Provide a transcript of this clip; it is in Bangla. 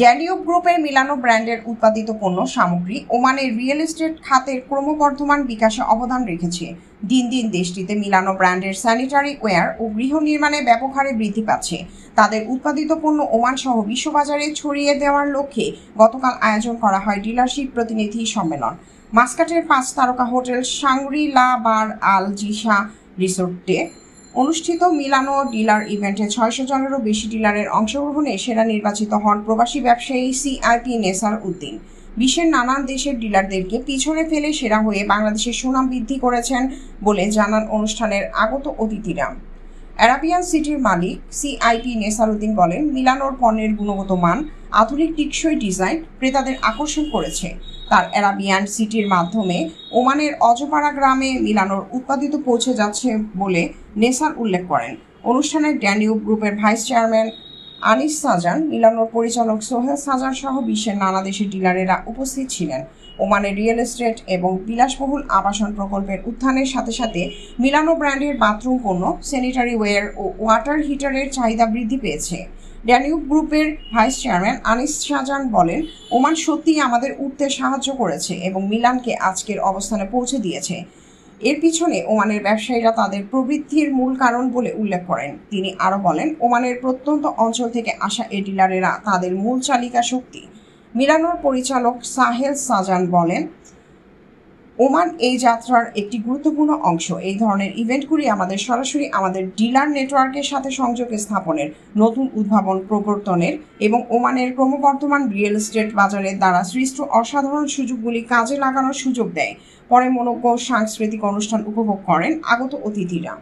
ড্যানিউব গ্রুপের মিলানো ব্র্যান্ডের উৎপাদিত পণ্য, সামগ্রী ওমানের রিয়েল এস্টেট খাতের ক্রমবর্ধমান বিকাশে অবদান রেখেছে। দিন দিন দেশটিতে মিলানো ব্র্যান্ডের স্যানিটারি ওয়্যার ও গৃহ নির্মাণে ব্যাপক হারে বৃদ্ধি পাচ্ছে। তাদের উৎপাদিত পণ্য ওমান সহ বিশ্ববাজারে ছড়িয়ে দেওয়ার লক্ষ্যে গতকাল আয়োজন করা হয় ডিলারশিপ প্রতিনিধি সম্মেলন। মাস্কাটের পাঁচ তারকা হোটেল সাংরি লা বার আল জিসা রিসোর্টে অনুষ্ঠিত মিলানো ডিলার ইভেন্টে ছয়শো জনেরও বেশি ডিলারের অংশগ্রহণে সেরা নির্বাচিত হন প্রবাসী ব্যবসায়ী সিআইপি নেসার উদ্দিন। বিশ্বের নানান দেশের ডিলারদেরকে পিছনে ফেলে সেরা হয়ে বাংলাদেশের সুনাম বৃদ্ধি করেছেন বলে জানান অনুষ্ঠানের আগত অতিথিরা। অ্যারাবিয়ান সিটির মালিক সিআইপি নেসারুদ্দিন বলেন, মিলানোর পণ্যের গুণগত মান, আধুনিক টিকসই ডিজাইন ক্রেতাদের আকর্ষণ করেছে। তার অ্যারাবিয়ান সিটির মাধ্যমে ওমানের অজপাড়া গ্রামে মিলানোর উৎপাদিত পৌঁছে যাচ্ছে বলে নেসার উল্লেখ করেন। অনুষ্ঠানে ড্যানিউব গ্রুপের ভাইস চেয়ারম্যান আনিস সাজান মিলানোর পরিচালক সোহেল সাজান সহ বিশ্বের নানা দেশের ডিলারেরা উপস্থিত ছিলেন। ওমানের রিয়েল এস্টেট এবং বিলাসবহুল আবাসন প্রকল্পের উত্থানের সাথে সাথে মিলানো ব্র্যান্ডের বাথরুম পণ্য, স্যানিটারি ওয়্যার ও ওয়াটার হিটারের চাহিদা বৃদ্ধি পেয়েছে। ড্যানিউব গ্রুপের ভাইস চেয়ারম্যান আনিস শাহজান বলেন, ওমান সত্যিই আমাদের উঠতে সাহায্য করেছে এবং মিলানকে আজকের অবস্থানে পৌঁছে দিয়েছে। এর পিছনে ওমানের ব্যবসায়ীরা তাদের প্রবৃদ্ধির মূল কারণ বলে উল্লেখ করেন। তিনি আরও বলেন, ওমানের প্রত্যন্ত অঞ্চল থেকে আসা এ ডিলারেরা তাদের মূল চালিকা শক্তি। মিলানোর পরিচালক সাহেল সাজান বলেন ওমান এই যাত্রার একটি গুরুত্বপূর্ণ অংশ। এই ধরনের ইভেন্টগুলি আমাদের সরাসরি আমাদের ডিলার নেটওয়ার্কের সাথে সংযোগ স্থাপনের নতুন উদ্ভাবন প্রবর্তনের এবং ওমানের ক্রমবর্ধমান রিয়েল এস্টেট বাজারের দ্বারা সৃষ্ট অসাধারণ সুযোগগুলি কাজে লাগানোর সুযোগ দেয়। পরে মনোজ্ঞ সাংস্কৃতিক অনুষ্ঠান উপভোগ করেন আগত অতিথিরা।